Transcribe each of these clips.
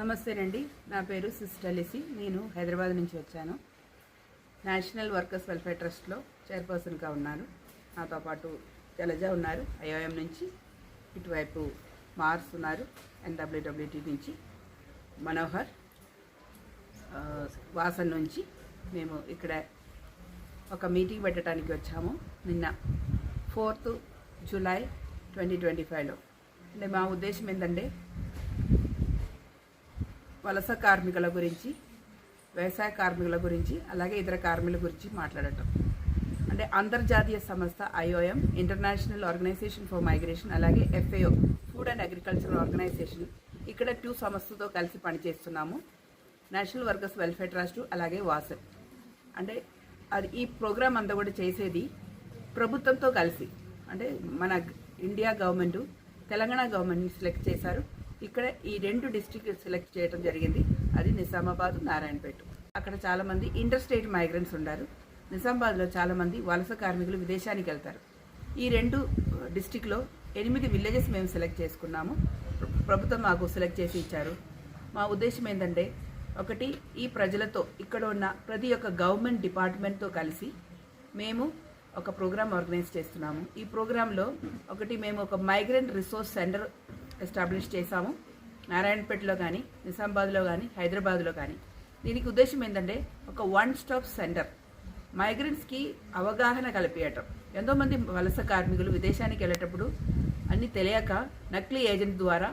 నమస్తేనండి. నా పేరు సిస్టర్ లిసి నేను హైదరాబాద్ నుంచి వచ్చాను. నేషనల్ వర్కర్స్ వెల్ఫేర్ ట్రస్ట్లో చైర్పర్సన్గా ఉన్నాను నాతో పాటు జలజ ఉన్నారు. ఐఓఎం నుంచి ఇటువైపు మార్స్ ఉన్నారు. ఎన్డబ్ల్యూడబ్ల్యూటీ నుంచి మనోహర్ వాసన్ నుంచి మేము ఇక్కడ ఒక మీటింగ్ పెట్టడానికి వచ్చాము. నిన్న ఫోర్త్ జూలై ట్వంటీ ట్వంటీ ఫైవ్లో. అంటే మా ఉద్దేశం ఏంటంటే వలస కార్మికుల గురించి వ్యవసాయ కార్మికుల గురించి అలాగే ఇతర కార్మికుల గురించి మాట్లాడటం. అంటే అంతర్జాతీయ సంస్థ IOM international organization for migration అలాగే FAO food and agricultural organization ఇక్కడ టూ సంస్థతో కలిసి పనిచేస్తున్నాము. నేషనల్ వర్కర్స్ వెల్ఫేర్ ట్రస్ట్ అలాగే వాసన్ అంటే అది ఈ ప్రోగ్రాం అంతా కూడా చేసేది ప్రభుత్వంతో కలిసి. అంటే మన ఇండియా గవర్నమెంట్ తెలంగాణ గవర్నమెంట్ని సెలెక్ట్ చేశారు. ఇక్కడ ఈ రెండు డిస్టిక్ సెలెక్ట్ చేయడం జరిగింది. అది నిజామాబాద్ నారాయణపేట. అక్కడ చాలామంది ఇంటర్ స్టేట్ మైగ్రెంట్స్ ఉన్నారు నిజామాబాద్లో చాలామంది వలస కార్మికులు విదేశానికి వెళ్తారు. ఈ రెండు డిస్టిక్లో ఎనిమిది విలేజెస్ మేము సెలెక్ట్ చేసుకున్నాము. ప్రభుత్వం మాకు సెలెక్ట్ చేసి ఇచ్చారు. మా ఉద్దేశం ఏంటంటే ఒకటి ఈ ప్రజలతో ఇక్కడ ఉన్న ప్రతి ఒక్క గవర్నమెంట్ డిపార్ట్మెంట్తో కలిసి మేము ఒక ప్రోగ్రామ్ ఆర్గనైజ్ చేస్తున్నాము. ఈ ప్రోగ్రాంలో ఒకటి మేము ఒక మైగ్రెంట్ రిసోర్స్ సెంటర్ ఎస్టాబ్లిష్ చేశాము. నారాయణపేటలో కానీ నిజామాబాద్లో కానీ హైదరాబాద్లో కానీ. దీనికి ఉద్దేశం ఏంటంటే ఒక వన్ స్టాప్ సెంటర్ మైగ్రెంట్స్కి అవగాహన కల్పించటం ఎంతోమంది వలస కార్మికులు విదేశానికి వెళ్ళేటప్పుడు అన్నీ తెలియక నకిలీ ఏజెంట్ ద్వారా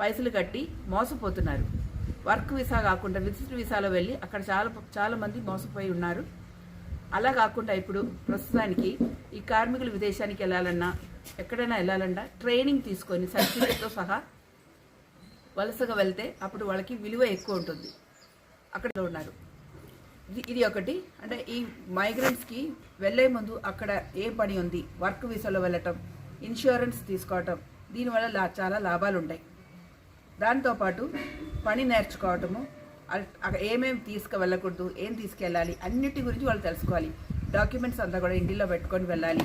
పైసలు కట్టి మోసపోతున్నారు. వర్క్ వీసా కాకుండా విజిట్ వీసాలో వెళ్ళి అక్కడ చాలా చాలామంది మోసపోయి ఉన్నారు. అలా కాకుండా ఇప్పుడు ప్రస్తుతానికి ఈ కార్మికులు విదేశానికి వెళ్ళాలన్నా ఎక్కడైనా వెళ్ళాలన్నా ట్రైనింగ్ తీసుకొని సర్టిఫికేట్తో సహా వలసగా వెళ్తే అప్పుడు వాళ్ళకి విలువ ఎక్కువ ఉంటుంది. అక్కడ ఉన్నారు. ఇది ఇది ఒకటి. అంటే ఈ మైగ్రెంట్స్కి వెళ్ళే ముందు అక్కడ ఏ పని ఉంది? వర్క్ వీసాలో వెళ్ళటం ఇన్సూరెన్స్ తీసుకోవటం దీనివల్ల లా చాలా లాభాలు ఉంటాయి దాంతోపాటు పని నేర్చుకోవటము ఏమేమి తీసుకువెళ్ళకూడదు ఏం తీసుకెళ్ళాలి అన్నిటి గురించి వాళ్ళు తెలుసుకోవాలి. డాక్యుమెంట్స్ అంతా కూడా ఇంటిలో పెట్టుకొని వెళ్ళాలి.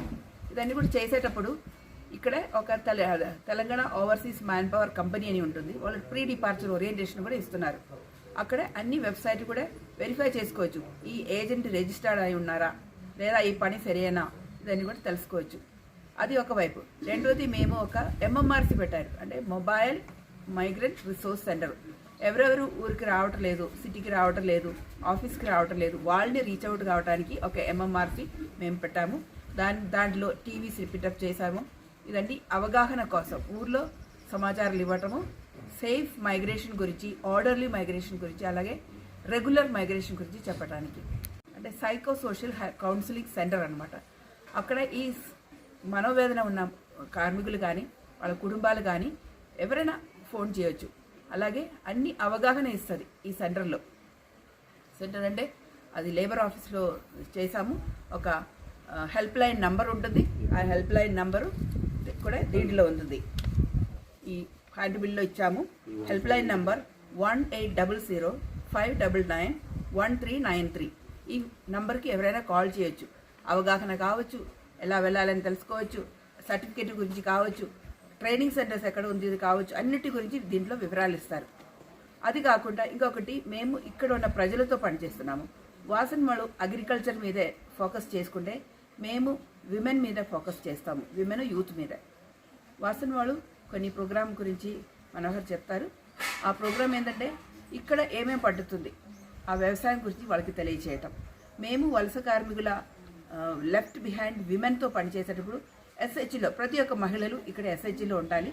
ఇదన్నీ కూడా చేసేటప్పుడు ఇక్కడ ఒక తెల Telangana overseas man power company అని ఉంటుంది. వాళ్ళు ప్రీ డిపార్చర్ ఓరియంటేషన్ కూడా ఇస్తున్నారు. అక్కడ అన్ని వెబ్సైట్ కూడా వెరిఫై చేసుకోవచ్చు. ఈ ఏజెంట్ రిజిస్టర్డ్ అయి ఉన్నారా లేదా ఈ పని సరేనా ఇదన్నీ కూడా తెలుసుకోవచ్చు. అది ఒకవైపు. రెండోది మేము ఒక ఎంఎంఆర్సి పెట్టారు. అంటే మొబైల్ మైగ్రెంట్ రిసోర్స్ సెంటర్ ఎవరెవరు ఊరికి రావటం లేదు సిటీకి రావటం లేదు ఆఫీస్కి రావటం లేదు వాళ్ళని రీచ్ అవుట్ కావడానికి ఒక ఎంఎంఆర్పి మేము పెట్టాము. దాని దాంట్లో టీవీస్ రిపీటప్ చేశాము. ఇదండి అవగాహన కోసం ఊర్లో సమాచారాలు ఇవ్వటము సేఫ్ మైగ్రేషన్ గురించి ఆర్డర్లీ మైగ్రేషన్ గురించి అలాగే రెగ్యులర్ మైగ్రేషన్ గురించి చెప్పడానికి అంటే సైకో సోషల్ కౌన్సిలింగ్ సెంటర్ అనమాట అక్కడ ఈ మనోవేదన ఉన్న కార్మికులు కానీ వాళ్ళ కుటుంబాలు కానీ ఎవరైనా ఫోన్ చేయొచ్చు. అలాగే అన్ని అవగాహన ఇస్తుంది ఈ సెంటర్లో. సెంటర్ అంటే అది లేబర్ ఆఫీస్లో చేశాము. ఒక హెల్ప్ లైన్ నంబర్ ఉంటుంది. ఆ హెల్ప్ లైన్ నంబరు కూడా దీంట్లో ఉంటుంది. ఈ హ్యాండ్ బిల్లో ఇచ్చాము. Help line number one eight double zero five double nine one three nine three. ఈ నంబర్కి ఎవరైనా కాల్ చేయొచ్చు. అవగాహన కావచ్చు. ఎలా వెళ్ళాలని తెలుసుకోవచ్చు. సర్టిఫికేట్ గురించి కావచ్చు. ట్రైనింగ్ సెంటర్స్ ఎక్కడ ఉంది ఇది కావచ్చు అన్నిటి గురించి దీంట్లో వివరాలు ఇస్తారు. అది కాకుండా ఇంకొకటి మేము ఇక్కడ ఉన్న ప్రజలతో పనిచేస్తున్నాము. వాసన్మలు అగ్రికల్చర్ మీదే ఫోకస్ చేసుకుంటే మేము విమెన్ మీద ఫోకస్ చేస్తాము విమెన్ యూత్ మీద. వాసన్ వాళ్ళు కొన్ని ప్రోగ్రామ్ గురించి మనోహర్ చెప్తారు. ఆ ప్రోగ్రామ్ ఏంటంటే ఇక్కడ ఏమేమి పడుతుంది ఆ వ్యవసాయం గురించి వాళ్ళకి తెలియచేయటం. మేము వలస కార్మికుల లెఫ్ట్ బిహైండ్ విమెన్తో పనిచేసేటప్పుడు ఎస్హెచ్లో ప్రతి ఒక్క మహిళలు ఇక్కడ ఎస్హెచ్లో ఉండాలి.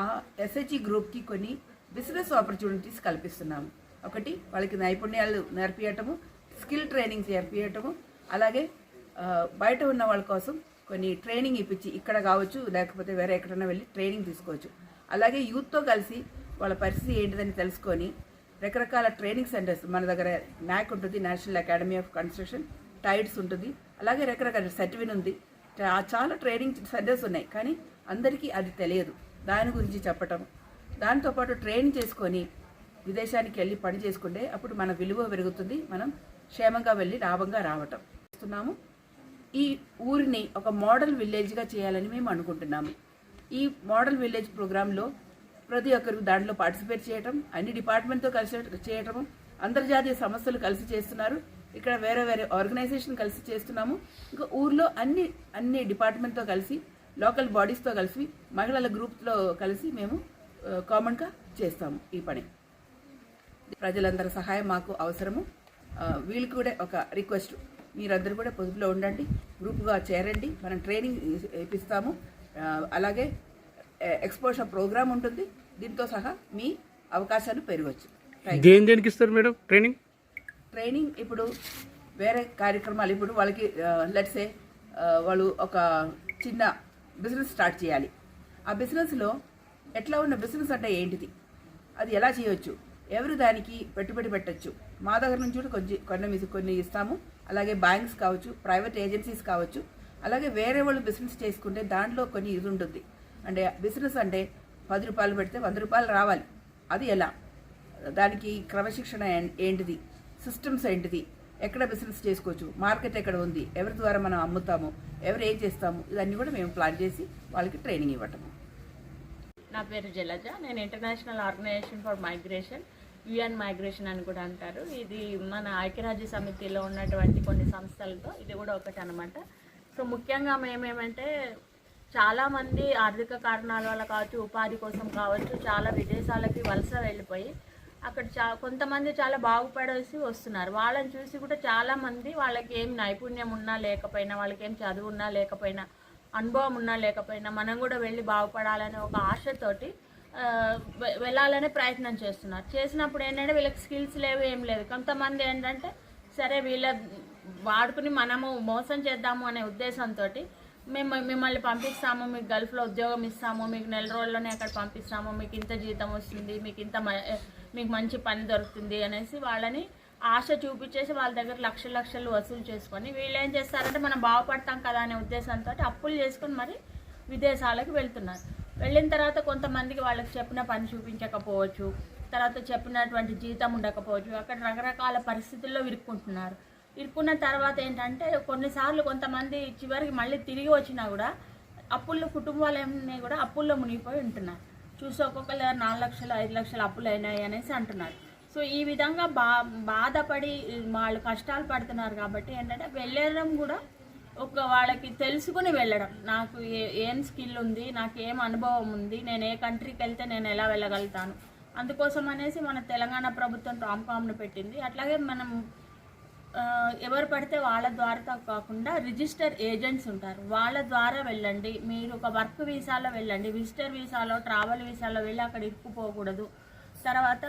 ఆ ఎస్హెచ్ఈ గ్రూప్కి కొన్ని బిజినెస్ ఆపర్చునిటీస్ కల్పిస్తున్నాము. ఒకటి వాళ్ళకి నైపుణ్యాలు నేర్పియటము స్కిల్ ట్రైనింగ్ నేర్పించటము అలాగే బయట ఉన్న వాళ్ళ కోసం కొన్ని ట్రైనింగ్ ఇప్పించి ఇక్కడ కావచ్చు లేకపోతే వేరే ఎక్కడైనా వెళ్ళి ట్రైనింగ్ తీసుకోవచ్చు. అలాగే యూత్తో కలిసి వాళ్ళ పరిస్థితి ఏంటిదని తెలుసుకొని రకరకాల ట్రైనింగ్ సెంటర్స్ మన దగ్గర నాక్ ఉంటుంది national academy of construction tides ఉంటుంది అలాగే రకరకాల సర్టిఫిన్ ఉంది. చాలా ట్రైనింగ్ సెంటర్స్ ఉన్నాయి. కానీ అందరికీ అది తెలియదు. దాని గురించి చెప్పటం. దాంతోపాటు ట్రైన్ చేసుకొని విదేశానికి వెళ్ళి పని చేసుకుంటే అప్పుడు మన విలువ పెరుగుతుంది. మనం క్షేమంగా వెళ్ళి లాభంగా రావటం. చేస్తున్నాము. ఈ ఊరిని ఒక మోడల్ విలేజ్గా చేయాలని మేము అనుకుంటున్నాము. ఈ మోడల్ విలేజ్ ప్రోగ్రాంలో ప్రతి ఒక్కరు దాంట్లో పార్టిసిపేట్ చేయటం అన్ని డిపార్ట్మెంట్తో కలిసి చేయటం అంతర్జాతీయ సంస్థలు కలిసి చేస్తున్నారు. ఇక్కడ వేరే వేరే ఆర్గనైజేషన్ కలిసి చేస్తున్నాము. ఇంకా ఊర్లో అన్ని అన్ని డిపార్ట్మెంట్తో కలిసి లోకల్ బాడీస్తో కలిసి మహిళల గ్రూప్లో కలిసి మేము కామన్గా చేస్తాము ఈ పని. ప్రజలందరి సహాయం మాకు అవసరము. వీళ్ళు వీళ్ళకి కూడా ఒక రిక్వెస్ట్. మీరందరూ కూడా పొదుపులో ఉండండి గ్రూప్గా చేరండి మనం ట్రైనింగ్ ఇప్పిస్తాము. అలాగే ఎక్స్పోజర్ ప్రోగ్రామ్ ఉంటుంది. దీంతో సహా మీ అవకాశాలు పెరగవచ్చు దేని దేనికి ఇస్తారు మేడం? ట్రైనింగ్ ట్రైనింగ్ ఇప్పుడు వేరే కార్యక్రమాలు ఇప్పుడు వాళ్ళకి లెట్సే వాళ్ళు ఒక చిన్న బిజినెస్ స్టార్ట్ చేయాలి. ఆ బిజినెస్లో ఎట్లా ఉన్న బిజినెస్ అంటే ఏంటిది? అది ఎలా చేయొచ్చు? ఎవరు దానికి పెట్టుబడి పెట్టచ్చు? మా దగ్గర నుంచి కూడా కొంచెం కొన్ని mis- కొన్ని ఇస్తాము. అలాగే బ్యాంక్స్ కావచ్చు ప్రైవేట్ ఏజెన్సీస్ కావచ్చు. అలాగే వేరే వాళ్ళు బిజినెస్ చేసుకుంటే దాంట్లో కొన్ని ఇది ఉంటుంది. అంటే బిజినెస్ అంటే పది రూపాయలు పెడితే వంద రూపాయలు రావాలి. అది ఎలా? దానికి క్రమశిక్షణ ఏం- ఏంటిది? సిస్టమ్స్ ఏంటిది ఎక్కడ బిజినెస్ చేసుకోవచ్చు? మార్కెట్ ఎక్కడ ఉంది? ఎవరి ద్వారా మనం అమ్ముతాము? ఎవరు ఏం చేస్తాము? ఇవన్నీ కూడా మేము ప్లాన్ చేసి వాళ్ళకి ట్రైనింగ్ ఇవ్వటము. నా పేరు జలజ. నేను international organization for migration UN migration అని కూడా అంటారు. ఇది మన ఐక్యరాజ్య సమితిలో ఉన్నటువంటి కొన్ని సంస్థలతో ఇది కూడా ఒకటి అనమాట సో ముఖ్యంగా మేమేమంటే చాలామంది ఆర్థిక కారణాల వల్ల కావచ్చు ఉపాధి కోసం కావచ్చు చాలా విదేశాలకి వలస వెళ్ళిపోయి అక్కడ చా కొంతమంది చాలా బాగుపడేసి వస్తున్నారు. వాళ్ళని చూసి కూడా చాలామంది వాళ్ళకి ఏం నైపుణ్యం ఉన్నా లేకపోయినా వాళ్ళకి ఏం చదువు ఉన్నా లేకపోయినా అనుభవం ఉన్నా లేకపోయినా మనం కూడా వెళ్ళి బాగుపడాలనే ఒక ఆశతోటి వెళ్ళాలనే ప్రయత్నం చేస్తున్నారు. చేసినప్పుడు ఏంటంటే వీళ్ళకి స్కిల్స్ లేవు ఏం లేదు. కొంతమంది ఏంటంటే సరే వీళ్ళ వాడుకుని మనము మోసం చేద్దాము అనే ఉద్దేశంతో మేము మిమ్మల్ని పంపిస్తాము మీకు గల్ఫ్లో ఉద్యోగం ఇస్తాము మీకు నెల రోజుల్లోనే అక్కడ పంపిస్తాము మీకు ఇంత జీతం వస్తుంది మీకు ఇంత మ- మీకు మంచి పని దొరుకుతుంది అనేసి వాళ్ళని ఆశ చూపించేసి వాళ్ళ దగ్గర లక్షలు లక్షలు వసూలు చేసుకొని వీళ్ళు ఏం చేస్తారంటే మనం బాగుపడతాం కదా అనే ఉద్దేశంతో అప్పులు చేసుకొని మరి విదేశాలకు వెళ్తున్నారు. వెళ్ళిన తర్వాత కొంతమందికి వాళ్ళకి చెప్పిన పని చూపించకపోవచ్చు తర్వాత చెప్పినటువంటి జీతం ఉండకపోవచ్చు అక్కడ రకరకాల పరిస్థితుల్లో ఇరుక్కుంటున్నారు. ఇరుక్కున్న తర్వాత ఏంటంటే కొన్నిసార్లు కొంతమంది చివరికి మళ్ళీ తిరిగి వచ్చినా కూడా అప్పుల్లో కుటుంబాలన్నీ కూడా అప్పుల్లో మునిగిపోయి ఉంటున్నారు. చూసి ఒక్కొక్కరు నాలుగు లక్షలు ఐదు లక్షలు అప్పులు అయినాయి అనేసి అంటున్నారు. సో ఈ విధంగా బా బాధపడి వాళ్ళు కష్టాలు పడుతున్నారు కాబట్టి ఏంటంటే వెళ్ళడం కూడా ఒక వాళ్ళకి తెలుసుకుని వెళ్ళడం. నాకు ఏ ఏం స్కిల్ ఉంది నాకు ఏం అనుభవం ఉంది నేను ఏ కంట్రీకి వెళ్తే నేను ఎలా వెళ్ళగలుగుతాను. అందుకోసం అనేసి మన తెలంగాణ ప్రభుత్వం టామ్కామ్ను పెట్టింది. అట్లాగే మనం ఎవరు పడితే వాళ్ళ ద్వారా కాకుండా రిజిస్టర్ ఏజెంట్స్ ఉంటారు. వాళ్ళ ద్వారా వెళ్ళండి. మీరు ఒక వర్క్ వీసాలో వెళ్ళండి. విజిటర్ వీసాలో ట్రావెల్ వీసాలో వెళ్ళి అక్కడ ఇరుక్కుపోకూడదు. తర్వాత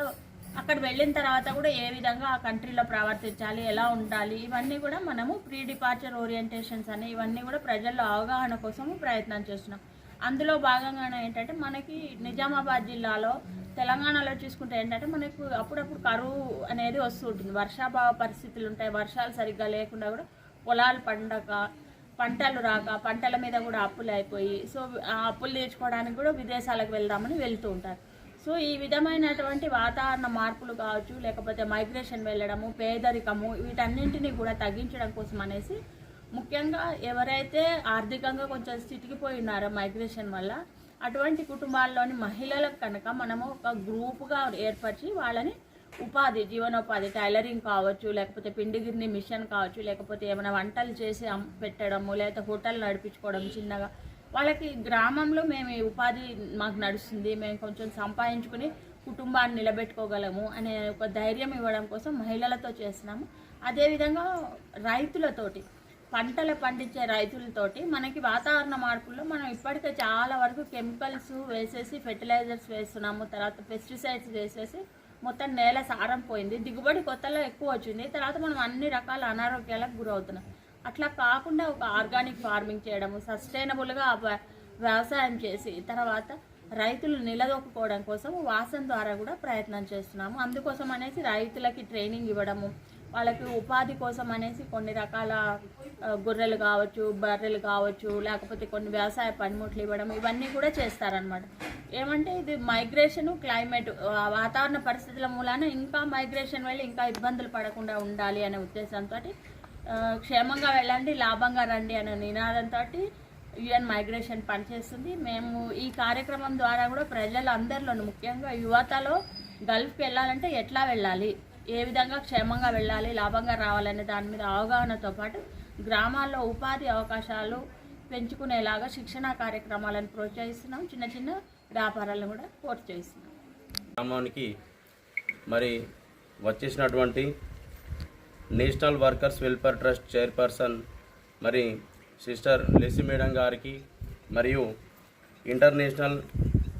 అక్కడ వెళ్ళిన తర్వాత కూడా ఏ విధంగా ఆ కంట్రీలో ప్రవర్తించాలి ఎలా ఉండాలి ఇవన్నీ కూడా మనము ప్రీ డిపార్చర్ ఓరియంటేషన్స్ అని ఇవన్నీ కూడా ప్రజల్లో అవగాహన కోసం ప్రయత్నం చేస్తున్నాం. అందులో భాగంగానే ఏంటంటే మనకి నిజామాబాద్ జిల్లాలో తెలంగాణలో చూసుకుంటే ఏంటంటే మనకు అప్పుడప్పుడు కరువు అనేది వస్తూ ఉంటుంది. వర్షాభావ పరిస్థితులు ఉంటాయి. వర్షాలు సరిగ్గా లేకుండా కూడా పొలాలు పండక పంటలు రాక పంటల మీద కూడా అప్పులు అయిపోయి సో ఆ అప్పులు తీర్చుకోవడానికి కూడా విదేశాలకు వెళ్దామని వెళ్తూ ఉంటారు. సో ఈ విధమైనటువంటి వాతావరణ మార్పులు కావచ్చు లేకపోతే మైగ్రేషన్ వెళ్ళడము పేదరికము వీటన్నింటినీ కూడా తగ్గించడం కోసం అనేసి ముఖ్యంగా ఎవరైతే ఆర్థికంగా కొంచెం చితికిపోయి ఉన్నారో మైగ్రేషన్ వల్ల అటువంటి కుటుంబాల్లోని మహిళలకు కనుక మనము ఒక గ్రూపుగా ఏర్పరిచి వాళ్ళని ఉపాధి జీవనోపాధి టైలరింగ్ కావచ్చు లేకపోతే పిండిగిరిని మిషన్ కావచ్చు లేకపోతే ఏమైనా వంటలు చేసి పెట్టడము లేకపోతే హోటల్ నడిపించుకోవడం చిన్నగా. వాళ్ళకి గ్రామంలో మేము ఈ ఉపాధి మాకు నడుస్తుంది మేము కొంచెం సంపాదించుకుని కుటుంబాన్ని నిలబెట్టుకోగలము అనే ఒక ధైర్యం ఇవ్వడం కోసం మహిళలతో చేస్తున్నాము. అదేవిధంగా రైతులతోటి పంటలు పండించే రైతులతోటి మనకి వాతావరణ మార్పుల్లో మనం ఇప్పటికే చాలా వరకు కెమికల్స్ వేసేసి ఫెర్టిలైజర్స్ వేస్తున్నాము తర్వాత పెస్టిసైడ్స్ వేసేసి మొత్తం నేల సారం పోయింది. దిగుబడి కొత్తలో ఎక్కువ వచ్చింది. తర్వాత మనం అన్ని రకాల అనారోగ్యాలకు గురవుతున్నాం. అట్లా కాకుండా ఒక ఆర్గానిక్ ఫార్మింగ్ చేయడము సస్టైనబుల్గా వ్యవసాయం చేసి తర్వాత రైతులు నిలదొక్కుకోవడం కోసం వాసన ద్వారా కూడా ప్రయత్నం చేస్తున్నాము. అందుకోసం అనేసి రైతులకి ట్రైనింగ్ ఇవ్వడము వాళ్ళకి ఉపాధి కోసం అనేసి కొన్ని రకాల గొర్రెలు కావచ్చు బర్రెలు కావచ్చు లేకపోతే కొన్ని వ్యవసాయ పనిముట్లు ఇవ్వడం ఇవన్నీ కూడా చేస్తారనమాట ఏమంటే ఇది మైగ్రేషన్ క్లైమేట్ వాతావరణ పరిస్థితుల మూలాన ఇంకా మైగ్రేషన్ వెళ్ళి ఇంకా ఇబ్బందులు పడకుండా ఉండాలి అనే ఉద్దేశంతో క్షేమంగా వెళ్ళండి లాభంగా రండి అనే నినాదంతో యుఎన్ మైగ్రేషన్ పనిచేస్తుంది. మేము ఈ కార్యక్రమం ద్వారా కూడా ప్రజలందరిలోనూ ముఖ్యంగా యువతలో గల్ఫ్కి వెళ్ళాలంటే ఎట్లా వెళ్ళాలి? ఏ విధంగా క్షేమంగా వెళ్ళాలి లాభంగా రావాలనే దాని మీద అవగాహనతో పాటు గ్రామాల్లో ఉపాధి అవకాశాలు పెంచుకునేలాగా శిక్షణా కార్యక్రమాలను ప్రోత్సహిస్తున్నాం. చిన్న చిన్న వ్యాపారాలను కూడా ప్రోత్సహిస్తున్నాం గ్రామానికి మరి వచ్చేసినటువంటి national workers welfare trust chairperson మరి సిస్టర్ లెసి మేడం గారికి మరియు ఇంటర్నేషనల్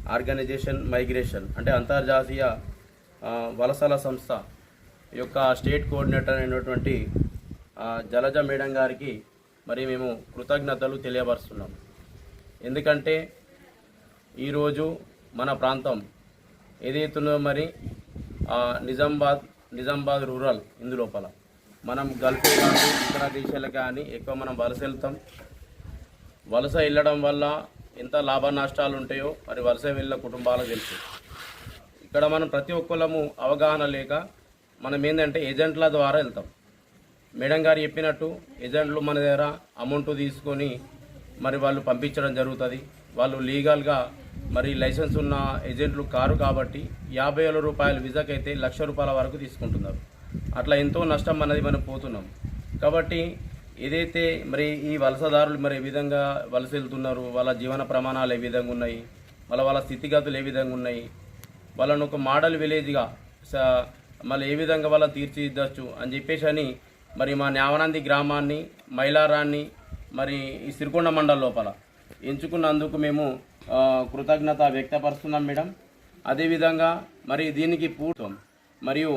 ఆర్గనైజేషన్ మైగ్రేషన్ అంటే అంతర్జాతీయ వలసల సంస్థ యొక్క స్టేట్ కోఆర్డినేటర్ అయినటువంటి జలజ మేడం గారికి మరి మేము కృతజ్ఞతలు తెలియపరుస్తున్నాం. ఎందుకంటే ఈరోజు మన ప్రాంతం ఏదైతుందో మరి నిజామాబాద్ నిజామాబాద్ రూరల్ ఇందులోపల. మనం గల్ఫ్ కానీ ఇతర దేశాలకు కానీ ఎక్కువ మనం వలస వెళ్తాం. వలస వెళ్ళడం వల్ల ఎంత లాభ నష్టాలు ఉంటాయో మరి వలస వెళ్ళిన కుటుంబాలకు తెలుసు. ఇక్కడ మనం ప్రతి ఒక్కళ్ళము అవగాహన లేక మనం ఏంటంటే ఏజెంట్ల ద్వారా వెళ్తాం. మేడం గారు చెప్పినట్టు ఏజెంట్లు మన దగ్గర అమౌంట్ తీసుకొని మరి వాళ్ళు పంపించడం జరుగుతుంది. వాళ్ళు లీగల్గా మరి లైసెన్స్ ఉన్న ఏజెంట్లు కారు కాబట్టి యాభై వేల రూపాయల విజాకైతే లక్ష రూపాయల వరకు తీసుకుంటున్నారు. అట్లా ఎంతో నష్టం అనేది మనం పోతున్నాం. కాబట్టి ఏదైతే మరి ఈ వలసదారులు మరి ఏ విధంగా వలస వెళ్తున్నారు వాళ్ళ జీవన ప్రమాణాలు ఏ విధంగా ఉన్నాయి వాళ్ళ వాళ్ళ స్థితిగతులు ఏ విధంగా ఉన్నాయి వాళ్ళను ఒక మోడల్ విలేజ్గా స- మళ్ళీ ఏ విధంగా వాళ్ళని తీర్చిదిద్దచ్చు అని చెప్పేసి అని మరి మా న్యావనంది గ్రామాన్ని మైలారాన్ని మరి ఈ సిరికొండ మండలం లోపల ఎంచుకున్నందుకు మేము కృతజ్ఞత వ్యక్తపరుస్తున్నాం మేడం. అదేవిధంగా మరి దీనికి పూర్వం మరియు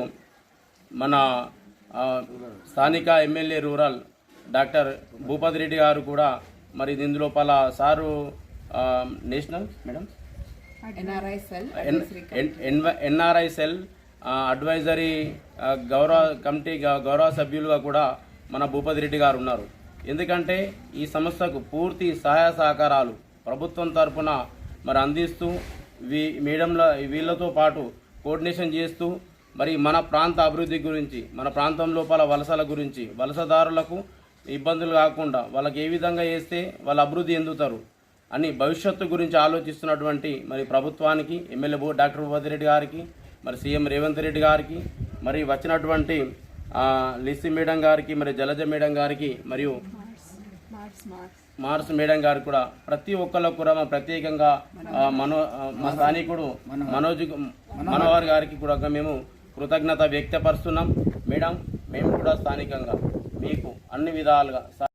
మన స్థానిక MLA rural doctor Bhupathi Reddy garu కూడా మరి ఇందులోపల సారు ఆ, national madam? NRI cell NRI cell advisory గౌరవ కమిటీ గ- గౌరవ సభ్యులుగా కూడా మన భూపతి రెడ్డి గారు ఉన్నారు. ఎందుకంటే ఈ సంస్థకు పూర్తి సహాయ సహకారాలు ప్రభుత్వం తరఫున మరి అందిస్తూ వీ మీడియంల వీళ్ళతో పాటు కోఆర్డినేషన్ చేస్తూ మరి మన ప్రాంత అభివృద్ధి గురించి మన ప్రాంతం లోపల వలసల గురించి వలసదారులకు ఇబ్బందులు కాకుండా వాళ్ళకి ఏ విధంగా చేస్తే వాళ్ళు అభివృద్ధి ఎందుతారు అని భవిష్యత్తు గురించి ఆలోచిస్తున్నటువంటి మరి ప్రభుత్వానికి ఎమ్మెల్యే డాక్టర్ భూపతి రెడ్డి గారికి మరి సీఎం రేవంత్ రెడ్డి గారికి మరి వచ్చినటువంటి లిసి మేడం గారికి మరి జలజ మేడం గారికి మరియు మార్స్ మేడం గారికి కూడా ప్రతి ఒక్కళ్ళకు కూడా మా ప్రత్యేకంగా మనో మా స్థానికుడు మనోజ్ మనోహర్ గారికి కూడా మేము కృతజ్ఞత వ్యక్తపరుస్తున్నాం. మేడం మేము కూడా స్థానికంగా మీకు అన్ని విధాలుగా